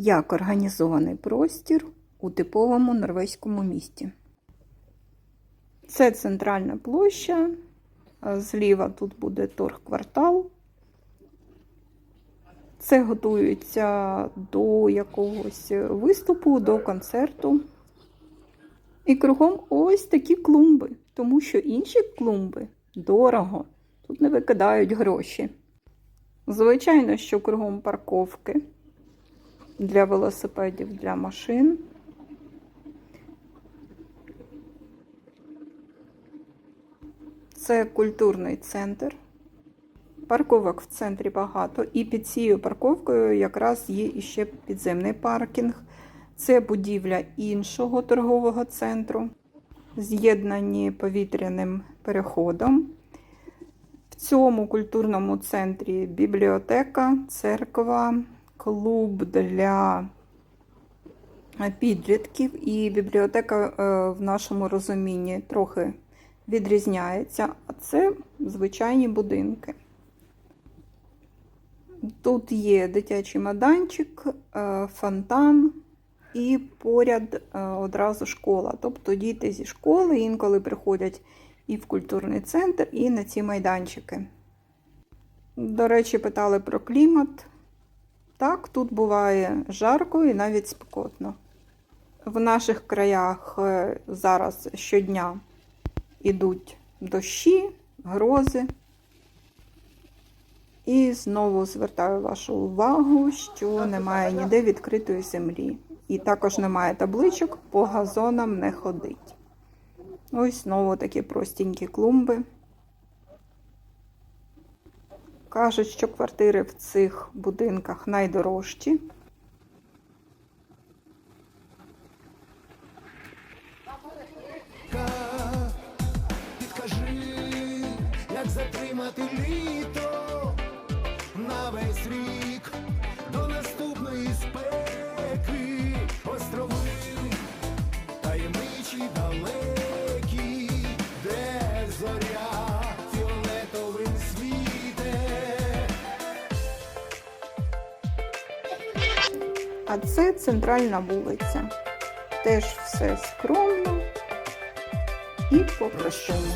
як організований простір у типовому норвезькому місті. Це центральна площа. Зліва тут буде торгквартал. Це готується до якогось виступу, до концерту. І кругом ось такі клумби, тому що інші клумби дорого, тут не викидають гроші. Звичайно, що кругом парковки для велосипедів, для машин. Це культурний центр. Парковок в центрі багато, і під цією парковкою якраз є іще підземний паркінг. Це будівля іншого торгового центру, з'єднані повітряним переходом. В цьому культурному центрі бібліотека, церква, клуб для підлітків. І бібліотека е, в нашому розумінні трохи відрізняється, а це звичайні будинки. Тут є дитячий майданчик, е, фонтан і поряд е, одразу школа. Тобто діти зі школи інколи приходять і в культурний центр, і на ці майданчики. До речі, питали про клімат. Так, тут буває жарко і навіть спекотно. В наших краях е, зараз щодня ідуть дощі, грози. І знову звертаю вашу увагу, що немає ніде відкритої землі. І також немає табличок, по газонам не ходить. Ось знову такі простенькі клумби. Кажуть, що квартири в цих будинках найдорожчі. Підкажи, як затримати літо на весь рік до наступної спеки А це центральна вулиця. Теж все скромно і по-простому.